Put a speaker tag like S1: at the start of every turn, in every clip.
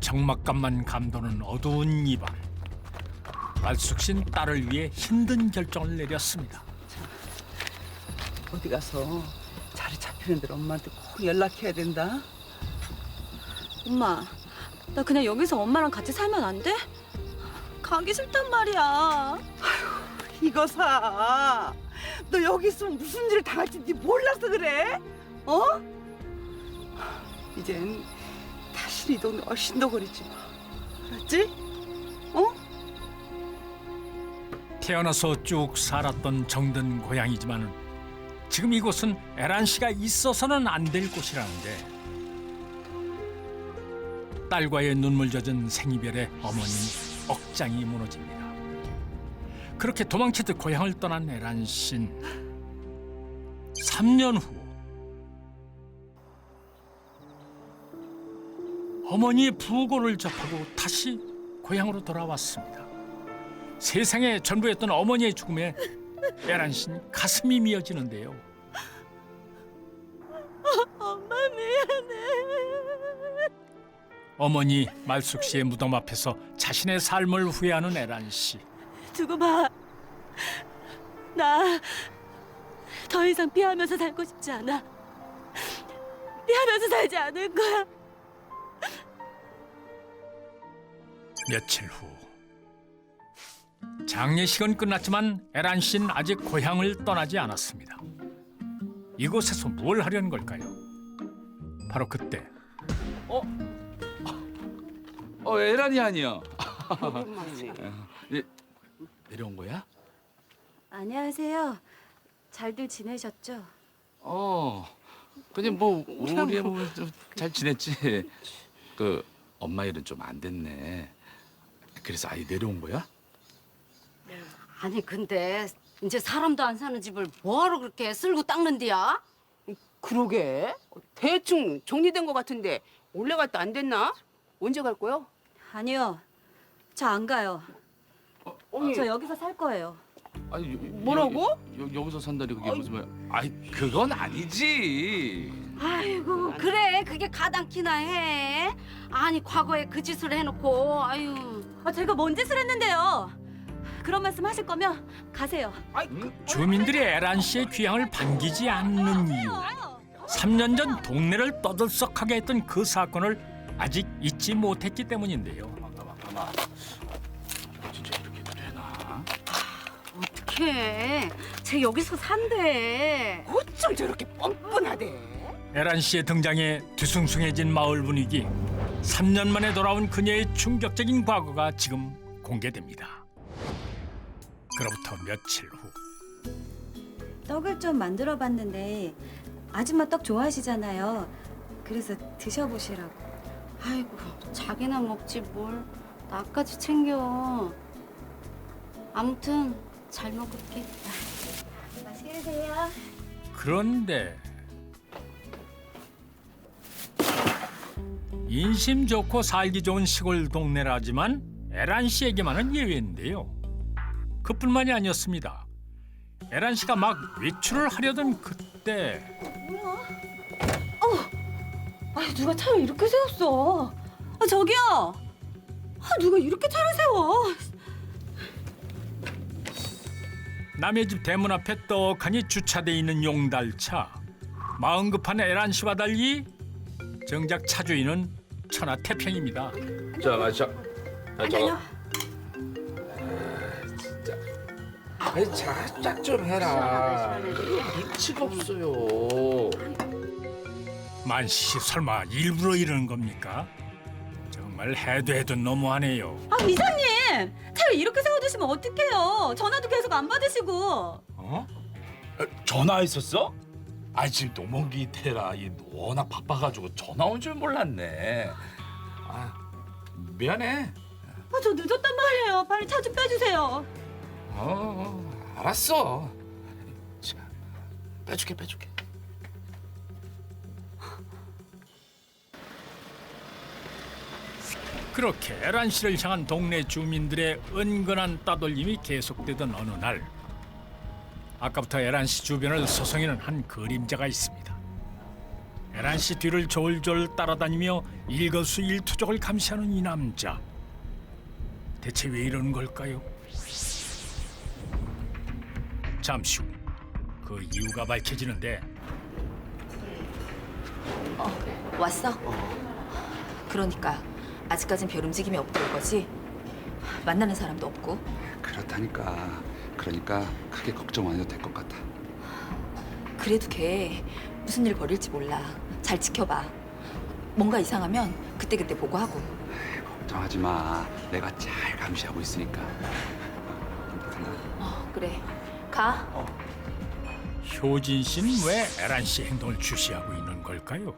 S1: 적막감만 감도는 어두운 이밤 말숙신 딸을 위해 힘든 결정을 내렸습니다.
S2: 어디 가서 자리 잡히는 대로 엄마한테 꼭 연락해야 된다.
S3: 엄마, 나 그냥 여기서 엄마랑 같이 살면 안 돼? 가기 싫단 말이야.
S2: 이거 사. 너 여기 있으면 무슨 일을 당할지 네 몰라서 그래? 어? 이젠 이 동네 얼씬도거리지 마. 알았지? 어?
S1: 태어나서 쭉 살았던 정든 고향이지만 지금 이곳은 에란 씨가 있어서는 안 될 곳이라는데 딸과의 눈물 젖은 생이별에 어머니는 억장이 무너집니다. 그렇게 도망치듯 고향을 떠난 에란 씨는 3년 후 어머니의 부고를 접하고 다시 고향으로 돌아왔습니다. 세상의 전부였던 어머니의 죽음에 씨는 가슴이 미어지는데요.
S3: 엄마 미안해.
S1: 어머니 말숙 씨의 무덤 앞에서 자신의 삶을 후회하는 에란 씨.
S3: 두고 봐. 나 더 이상 피하면서 살고 싶지 않아. 피하면서 살지 않을 거야.
S1: 며칠 후 장례식은 끝났지만 에란 씨는 아직 고향을 떠나지 않았습니다. 이곳에서 뭘 하려는 걸까요? 바로 그때
S4: 어 에란이 아니야. 예, 내려온 거야?
S3: 안녕하세요. 잘들 지내셨죠?
S4: 어. 그냥 뭐 우리 뭐좀잘 지냈지. 그 엄마 일은 좀 안 됐네. 그래서 아예 내려온 거야?
S5: 아니 근데 이제 사람도 안 사는 집을 뭐하러 그렇게 쓸고 닦는디야?
S6: 그러게 대충 정리된 것 같은데 올라갈 때 안 됐나? 언제 갈 거요?
S3: 아니요. 저 안 가요.
S6: 언니
S3: 저 여기서 살 거예요.
S4: 아니 여-
S6: 뭐라고?
S4: 여, 여, 여기서 산다니 그게 무슨 말? 아이 그건 아니지.
S5: 아이고 그래 그게 가당키나 해. 아니 과거에 그 짓을 해놓고 아유
S3: 아, 제가 뭔 짓을 했는데요? 그런 말씀 하실 거면 가세요.
S6: 아이 그,
S1: 주민들이 에란 씨의 귀향을 반기지 않는 이유. 3년 전 동네를 떠들썩하게 했던 그 사건을 아직 잊지 못했기 때문인데요.
S4: 진짜 이렇게 해도 되나?
S5: 어떡해 쟤 여기서 산대.
S6: 어쩜 저렇게 뻔뻔하대?
S1: 에란 씨의 등장에 뒤숭숭해진 마을 분위기. 3년 만에 돌아온 그녀의 충격적인 과거가 지금 공개됩니다. 그로부터 며칠 후
S3: 떡을 좀 만들어 봤는데 아줌마 떡 좋아하시잖아요. 그래서 드셔보시라고.
S5: 아이고 자기나 먹지 뭘 나까지 챙겨. 아무튼 잘 먹을게.
S3: 맛있게 드세요.
S1: 그런데 인심 좋고 살기 좋은 시골 동네라지만 에란 씨에게만은 예외인데요. 그뿐만이 아니었습니다. 에란 씨가 막 외출을 하려던 그때
S3: 아, 누가 차를 이렇게 세웠어? 아, 저기요. 아, 누가 이렇게 차를 세워?
S1: 남의 집 대문 앞에 떡하니 주차돼 있는 용달차. 마음 급한 에란 씨와 달리 정작 차주인은 천하태평입니다.
S4: 자, 마셔. 자, 저거. 아이 자짝 해라. 눈치가 없어요.
S1: 만씨 씨 설마 일부러 이러는 겁니까? 정말 해도 해도 너무하네요.
S3: 아, 이사님! 차를 이렇게 세워두시면 어떡해요? 전화도 계속 안 받으시고.
S7: 어? 전화했었어? 아 지금 노mon기 테라 이 워낙 바빠가지고 전화 온 줄 몰랐네. 아 미안해.
S3: 아, 저 늦었단 말이에요. 빨리 차 좀 빼주세요.
S7: 어 알았어. 자, 빼줄게 빼줄게.
S1: 그렇게 에란 씨를 향한 동네 주민들의 은근한 따돌림이 계속되던 어느 날 아까부터 에란 씨 주변을 서성이는 한 그림자가 있습니다. 에란 씨 뒤를 졸졸 따라다니며 일거수일투족을 감시하는 이 남자. 대체 왜 이러는 걸까요? 잠시 후 그 이유가 밝혀지는데
S8: 왔어? 그러니까 아직까진 별 움직임이 없다는 거지? 만나는 사람도 없고
S9: 그렇다니까. 그러니까 크게 걱정 안 해도 될 것 같아.
S8: 그래도 걔 무슨 일 벌일지 몰라 잘 지켜봐 뭔가 이상하면 그때그때 보고하고
S9: 걱정하지 마. 내가 잘 감시하고 있으니까.
S8: 어 그래 가
S1: 효진 씨는 왜 에란 씨 행동을 주시하고 있는 걸까요?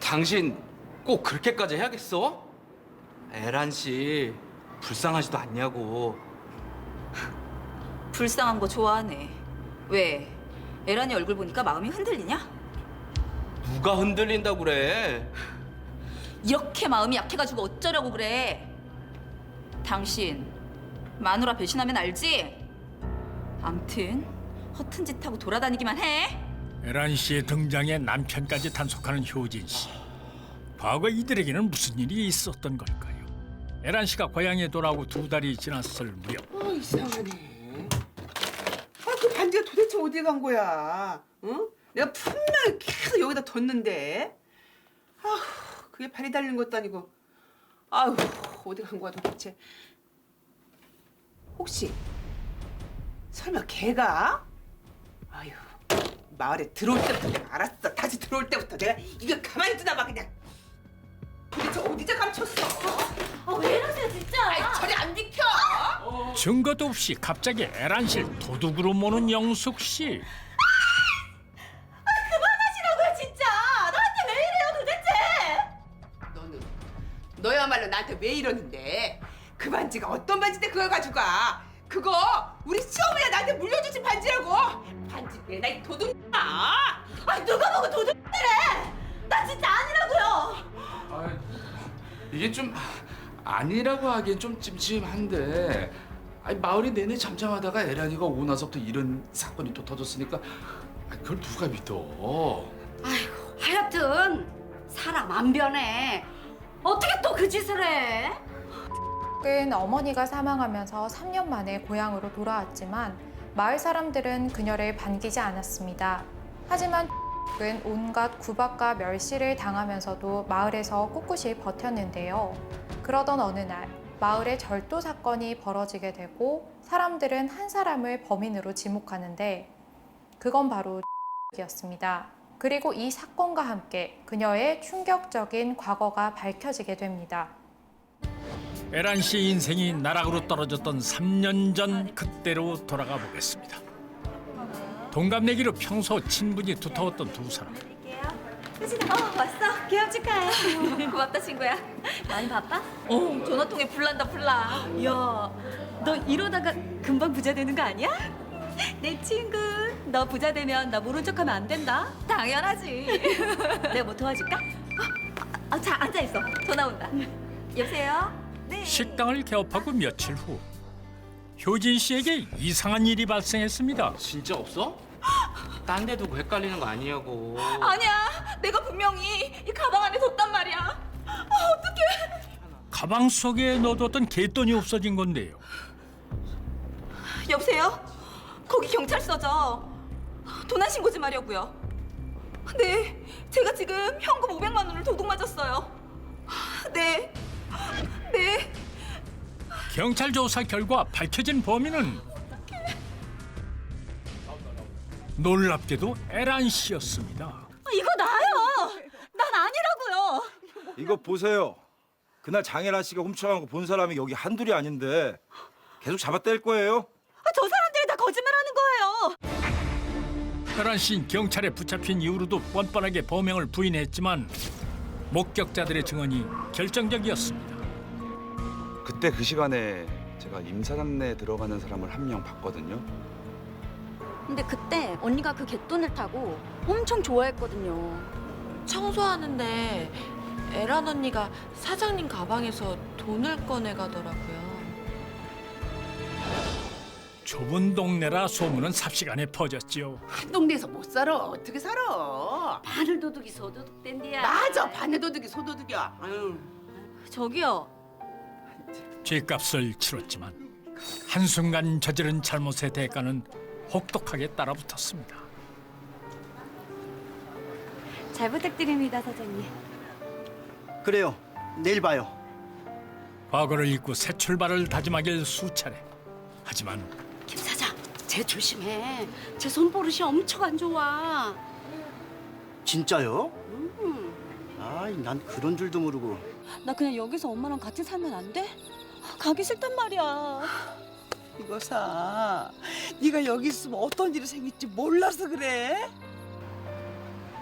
S10: 당신 꼭 그렇게까지 해야겠어? 에란 씨 불쌍하지도 않냐고.
S8: 불쌍한 거 좋아하네 왜? 에란이 얼굴 보니까 마음이 흔들리냐?
S10: 누가 흔들린다고 그래?
S8: 이렇게 마음이 약해가지고 어쩌려고 그래 당신 마누라 배신하면 알지? 암튼 허튼 짓 하고 돌아다니기만 해
S1: 에란 씨의 등장에 남편까지 단속하는 효진 씨. 과거 이들에게는 무슨 일이 있었던 걸까요? 에란 씨가 고향에 돌아오고 두 달이 지났을 무렵
S6: 어 이상하네. 어디 간 거야? 응? 내가 분명히 계속 여기다 뒀는데. 아휴 그게 발이 달린 것도 아니고. 아휴 어디 간 거야 도대체? 혹시 설마 걔가? 아휴 마을에 들어올 때부터 내가 알았어. 다시 들어올 때부터 내가 이거 가만히 두다 봐 그냥. 도대체 어디다 감췄어?
S3: 왜 이러세요 진짜?
S6: 아이 저리 안 비켜.
S1: 증거도 없이 갑자기 씨를 도둑으로 모는 영숙 씨.
S3: 그만하시라고요 진짜. 나한테 왜 이래요 도대체?
S6: 너는 너야말로 나한테 왜 이러는데 그 반지가 어떤 반지인데 그걸 가지고 가 그거 우리 시어머니가 나한테 물려주신 반지라고 반지 왜나 도둑이야
S3: 아 누가 보고 도둑이래? 나 진짜 아니라고요.
S4: 아, 이게 좀 아니라고 하기엔 좀 찜찜한데 아니, 마을이 내내 잠잠하다가 에란이가 오고 나서부터 이런 사건이 또 터졌으니까 아, 그걸 누가 믿어?
S5: 아이고 하여튼 사람 안 변해. 어떻게 또 그 짓을 해?
S11: 은 어머니가 사망하면서 3년 만에 고향으로 돌아왔지만 마을 사람들은 그녀를 반기지 않았습니다. 하지만 은 온갖 구박과 멸시를 당하면서도 마을에서 꿋꿋이 버텼는데요. 그러던 어느 날 마을에 절도 사건이 벌어지게 되고 사람들은 한 사람을 범인으로 지목하는데 그건 바로 이었습니다. 그리고 이 사건과 함께 그녀의 충격적인 과거가 밝혀지게 됩니다.
S1: 에란 씨의 인생이 나락으로 떨어졌던 3년 전 그때로 돌아가 보겠습니다. 동갑내기로 평소 친분이 두터웠던 두 사람.
S3: 어 왔어. 개업 축하해.
S8: 고맙다 친구야
S3: 많이 바빠?
S8: 어 전화통에 불난다 불나
S3: 야, 너 이러다가 금방 부자 되는 거 아니야? 내 친구, 너 부자 되면 나 모른 척하면 안 된다.
S8: 당연하지
S3: 내가 뭐 도와줄까?
S8: 아, 자 앉아 있어 전화 온다 여보세요 네
S1: 식당을 개업하고 며칠 후 효진 씨에게 이상한 일이 발생했습니다.
S10: 진짜 없어? 딴데 두고 헷갈리는 거 아니냐고.
S8: 아니야 내가 분명히 이 가방 안에 뒀단 말이야 아 어떡해
S1: 가방 속에 넣어뒀던 갯돈이 없어진 건데요.
S8: 여보세요 거기 경찰서죠 도난 신고 좀 하려고요 네 제가 지금 현금 500만 원을 도둑 맞았어요 네 네.
S1: 경찰 조사 결과 밝혀진 범인은 놀랍게도 에란 씨였습니다.
S3: 아, 이거 나요. 난 아니라고요.
S12: 이거 보세요. 그날 장혜란 씨가 훔쳐간 거 본 사람이 여기 한둘이 아닌데 계속 잡아뗄 거예요.
S3: 아, 저 사람들이 다 거짓말하는 거예요.
S1: 에란 씨는 경찰에 붙잡힌 이후로도 뻔뻔하게 범행을 부인했지만 목격자들의 증언이 결정적이었습니다.
S9: 그때 그 시간에 제가 임사장내에 들어가는 사람을 한 명 봤거든요.
S3: 근데 그때 언니가 그 갯돈을 타고 엄청 좋아했거든요.
S13: 청소하는데 에란 언니가 사장님 가방에서 돈을 꺼내 가더라고요.
S1: 좁은 동네라 소문은 삽시간에 퍼졌지요.
S6: 한 동네에서 못 살아 어떻게 살아
S2: 거.
S5: 바늘 도둑이 소도둑 댄디야.
S2: 맞아, 바늘 도둑이 소도둑이야. 아유.
S3: 저기요.
S1: 죄값을 치렀지만 한순간 저지른 잘못의 대가는 혹독하게 따라붙었습니다.
S3: 잘 부탁드립니다, 사장님.
S14: 그래요. 내일 봐요.
S1: 과거를 잊고 새 출발을 다짐하길 수차례. 하지만
S5: 김 사장, 쟤 조심해. 제 손버릇이 엄청 안 좋아.
S14: 진짜요?
S5: 음.
S14: 아이, 난 그런 줄도 모르고.
S3: 나 그냥 여기서 엄마랑 같이 살면 안 돼? 가기 싫단 말이야.
S2: 이거 사. 네가 여기 있으면 어떤 일이 생길지 몰라서 그래.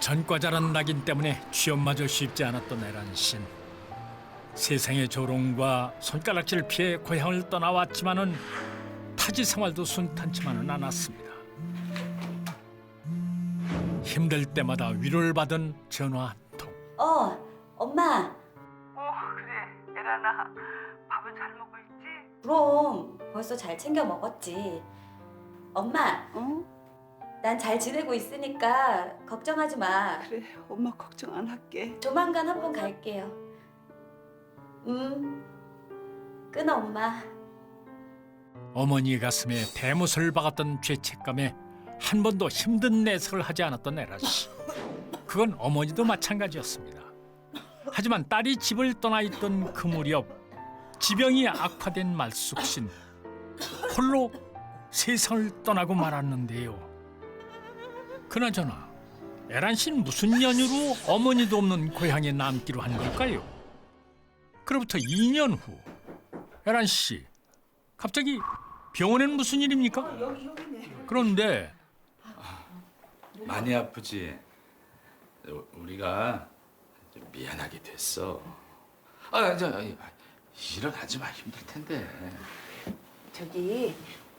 S1: 전과자란 낙인 때문에 취업마저 쉽지 않았던 에란 씨는 세상의 조롱과 손가락질 피해 고향을 떠나왔지만은 타지 생활도 순탄치만은 않았습니다. 힘들 때마다 위로를 받은 전화 한 통.
S3: 어, 엄마.
S2: 어, 그래. 에라나, 밥은 잘 먹고 있지?
S3: 그럼 벌써 잘 챙겨 먹었지. 엄마,
S2: 어?
S3: 난 잘 지내고 있으니까 걱정하지 마.
S2: 그래, 엄마 걱정 안 할게.
S3: 조만간 한 번 갈게요. 음, 끊어 엄마.
S1: 어머니 가슴에 대못을 박았던 죄책감에 한 번도 힘든 내색을 하지 않았던 에라 씨. 그건 어머니도 마찬가지였습니다. 하지만 딸이 집을 떠나 있던 그 무렵 지병이 악화된 말숙신 홀로 세상을 떠나고 말았는데요. 그나저나 에란 씨는 무슨 연유로 어머니도 없는 고향에 남기로 한 걸까요? 그로부터 2년 후 에란 씨 갑자기 병원엔 무슨 일입니까? 그런데
S4: 많이 아프지. 우- 우리가 좀 미안하게 됐어. 아, 저, 아니, 일어나지 마 힘들 텐데.
S6: 저기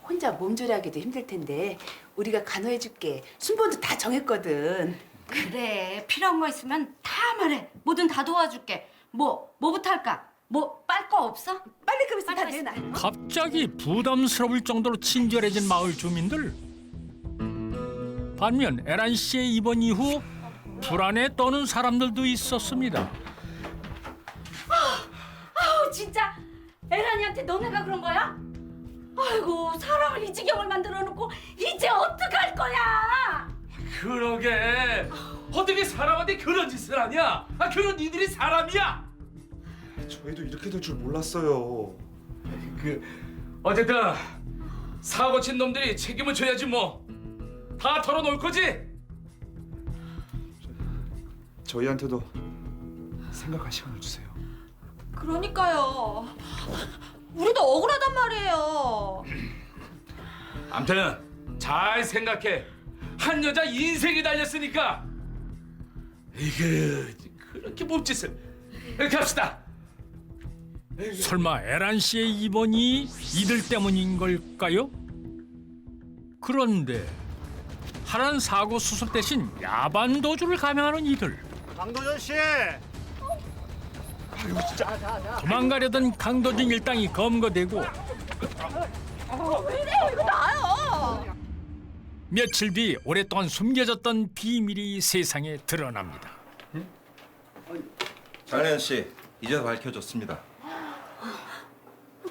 S6: 혼자 몸조리하기도 힘들 텐데 우리가 간호해줄게. 순번도 다 정했거든.
S5: 그래, 필요한 거 있으면 다 말해. 뭐든 다 도와줄게. 뭐, 뭐부터 할까? 뭐, 빨 거 없어?
S6: 빨리 좀 있으면 다
S5: 빨리
S6: 내놔.
S1: 갑자기 부담스러울 정도로 친절해진 마을 주민들. 반면 에란 씨의 입원 이후 불안에 떠는 사람들도 있었습니다.
S5: 아우, 진짜. 에란이한테 너네가 그런 거야? 아이고, 사람을 이 지경을 만들어 놓고 이제 어떡할 거야?
S7: 그러게 어떻게 사람한테 그런 짓을 하냐? 아 그런 이들이 사람이야?
S9: 저희도 이렇게 될 줄 몰랐어요.
S7: 그 어쨌든 사고 친 놈들이 책임을 져야지 뭐. 다 털어놓을 거지?
S9: 저희한테도 생각할 시간을 주세요.
S13: 그러니까요. 우리도 억울하단 말이에요.
S7: 암튼 잘 생각해. 한 여자 인생이 달렸으니까 이게 그렇게 몸짓을 합시다.
S1: 설마 에란 씨의 입원이 이들 때문인 걸까요? 그런데 하란 사고 수술 대신 야반 도주를 감행하는 이들.
S14: 강도전 씨.
S1: 도망가려던 강도진 일당이 검거되고 며칠 뒤 오랫동안 숨겨졌던 비밀이 세상에 드러납니다.
S12: 장례연 씨, 이제 밝혀졌습니다.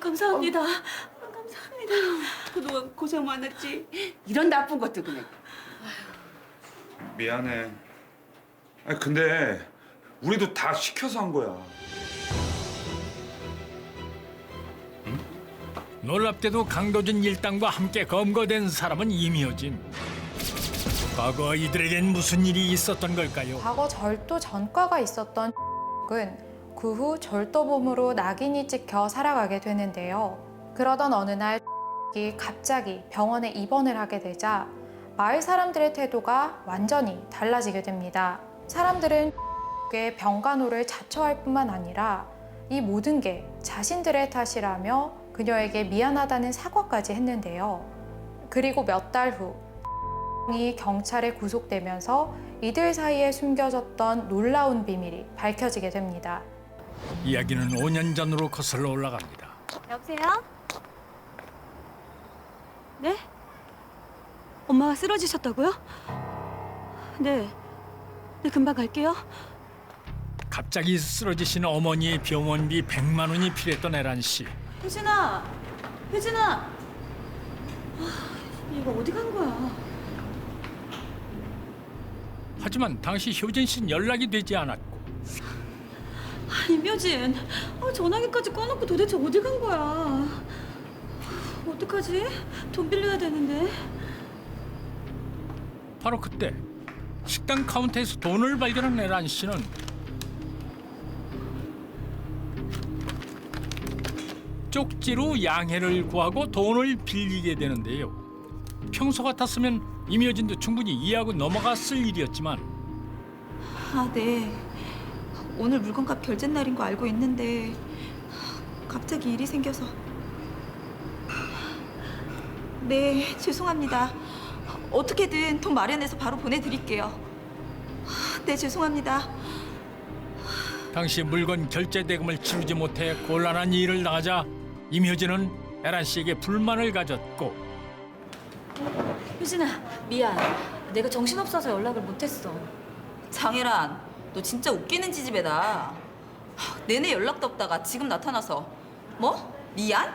S3: 감사합니다.
S6: 그동안 고생 많았지. 이런 나쁜 것도 그냥.
S9: 미안해. 아 근데 우리도 다 시켜서 한 거야.
S1: 놀랍게도 강도진 일당과 함께 검거된 사람은 이미여진. 과거 이들에겐 무슨 일이 있었던 걸까요?
S11: 과거 절도 전과가 있었던 은 그 후 절도범으로 낙인이 찍혀 살아가게 되는데요. 그러던 어느 날 이 갑자기 병원에 입원을 하게 되자 마을 사람들의 태도가 완전히 달라지게 됩니다. 사람들은 의 병간호를 자처할 뿐만 아니라 이 모든 게 자신들의 탓이라며 그녀에게 미안하다는 사과까지 했는데요. 그리고 몇 달 후, 이 경찰에 구속되면서 이들 사이에 숨겨졌던 놀라운 비밀이 밝혀지게 됩니다.
S1: 이야기는 5년 전으로 거슬러 올라갑니다.
S3: 여보세요? 네? 엄마가 쓰러지셨다고요? 네. 네 금방 갈게요.
S1: 갑자기 쓰러지신 어머니의 병원비 100만 원이 필요했던 에란 씨.
S3: 효진아, 효진아. 아, 얘가 어디 간 거야?
S1: 하지만 당시 효진 씨는 연락이 되지 않았고
S3: 아, 임효진, 아, 전화기까지 꺼놓고 도대체 어디 간 거야? 어떡하지? 돈 빌려야 되는데.
S1: 바로 그때 식당 카운터에서 돈을 발견한 에란 씨는 쪽지로 양해를 구하고 돈을 빌리게 되는데요. 평소 같았으면 임효진도 충분히 이해하고 넘어갔을 일이었지만
S8: 아, 네. 오늘 물건값 결제 날인 거 알고 있는데 갑자기 일이 생겨서 네, 죄송합니다. 어떻게든 돈 마련해서 바로 보내드릴게요. 네, 죄송합니다.
S1: 당시 물건 결제 대금을 치르지 못해 곤란한 일을 당하자 임효진은 에란 씨에게 불만을 가졌고
S3: 효진아, 미안. 내가 정신없어서 연락을 못했어.
S8: 장혜란, 너 진짜 웃기는 지집애다. 하, 내내 연락도 없다가 지금 나타나서 뭐? 미안?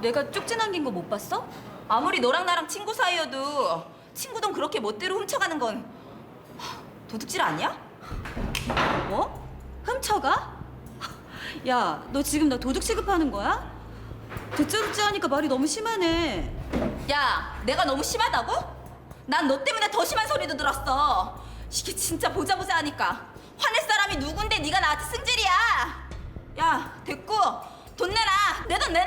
S3: 내가 쪽지 남긴 거 못 봤어?
S8: 아무리 너랑 나랑 친구 사이여도 친구 돈 그렇게 멋대로 훔쳐가는 건 하, 도둑질 아니야?
S3: 뭐? 훔쳐가? 야, 너 지금 나 도둑 취급하는 거야? 듣자듣자 하니까 말이 너무 심하네.
S8: 야, 내가 너무 심하다고? 난 너 때문에 더 심한 소리도 들었어. 이게 진짜 보자 보자 하니까 화낼 사람이 누군데 네가 나한테 승질이야. 야, 됐고 돈 내놔. 내돈 내놔.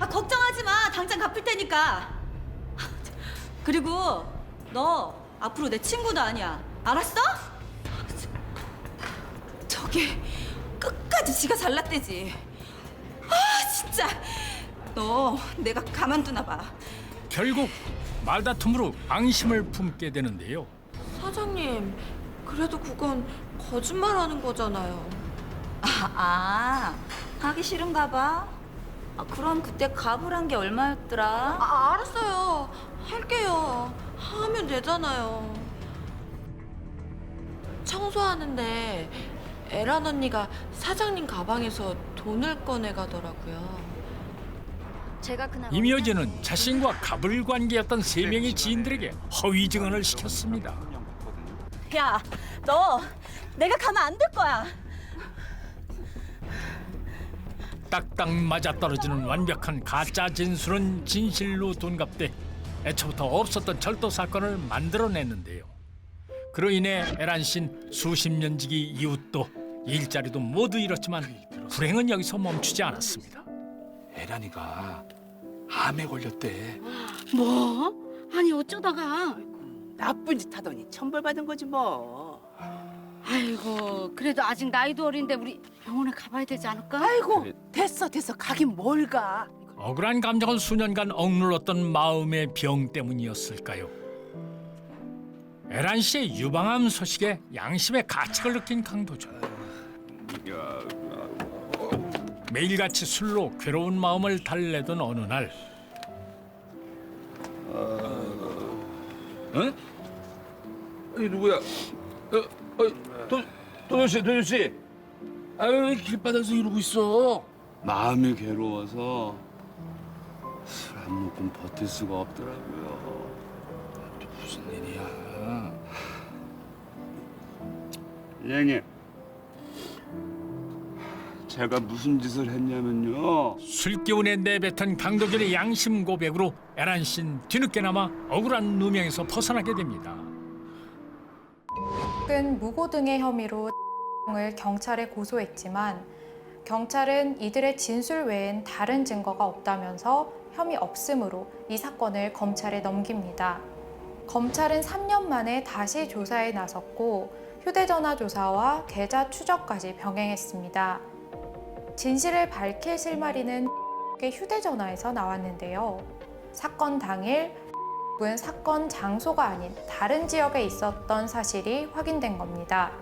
S3: 아, 걱정하지 마. 당장 갚을 테니까. 그리고 너 앞으로 내 친구도 아니야. 알았어?
S8: 저게 끝까지 지가 잘났대지. 아, 진짜. 너 내가 가만두나 봐.
S1: 결국 말다툼으로 앙심을 품게 되는데요.
S13: 사장님, 그래도 그건 거짓말하는 거잖아요.
S8: 아, 아 하기 싫은가 봐. 아, 그럼 그때 가불한 게 얼마였더라?
S13: 아, 알았어요. 할게요. 하면 되잖아요. 청소하는데 에란 언니가 사장님 가방에서 돈을 꺼내 가더라고요.
S3: 제가 그날
S1: 임효진은 자신과 갑을 관계였던 세 명의 지인들에게 허위 증언을 시켰습니다.
S3: 야, 너 내가 가면 안 될 거야.
S1: 딱딱 맞아 떨어지는 완벽한 가짜 진술은 진실로 돈 갚되 애초부터 없었던 절도 사건을 만들어냈는데요. 그로 인해 에란 씨는 수십 년 지기 이웃도 일자리도 모두 잃었지만 불행은 여기서 멈추지 않았습니다.
S4: 에란이가 암에 걸렸대.
S5: 뭐? 아니 어쩌다가?
S2: 나쁜 짓 하더니 천벌 받은 거지 뭐.
S5: 아이고 그래도 아직 나이도 어린데 우리 병원에 가봐야 되지 않을까?
S2: 아이고 됐어 됐어 가긴 뭘 가.
S1: 억울한 감정을 수년간 억눌렀던 마음의 병 때문이었을까요? 에란 씨의 유방암 소식에 양심의 가책을 느낀 강도준. 매일같이 술로 괴로운 마음을 달래던 어느 날
S7: 응? 이 누구야? 어, 어, 도, 도현 씨, 도현 씨. 아유, 왜 길바닥에서 이러고 있어?
S9: 마음이 괴로워서 술한 모금 버틸 수가 없더라고요.
S4: 무슨 일이야?
S9: 선생님, 제가 무슨 짓을 했냐면요.
S1: 술기운에 내뱉은 강도준의 양심 고백으로 에란 씨는 뒤늦게나마 억울한 누명에서 벗어나게 됩니다.
S11: 은 무고 등의 혐의로 을 경찰에 고소했지만 경찰은 이들의 진술 외엔 다른 증거가 없다면서 혐의 없음으로 이 사건을 검찰에 넘깁니다. 검찰은 3년 만에 다시 조사에 나섰고 휴대전화 조사와 계좌 추적까지 병행했습니다. 진실을 밝힐 실마리는 의 휴대전화에서 나왔는데요. 사건 당일 은 사건 장소가 아닌 다른 지역에 있었던 사실이 확인된 겁니다.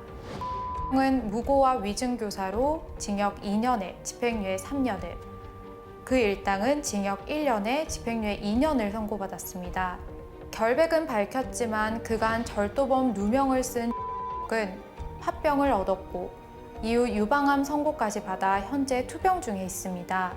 S11: 은 무고와 위증교사로 징역 2년에 집행유예 3년을, 그 일당은 징역 1년에 집행유예 2년을 선고받았습니다. 결백은 밝혔지만 그간 절도범 누명을 쓴은 합병을 얻었고 이후 유방암 선고까지 받아 현재 투병 중에 있습니다.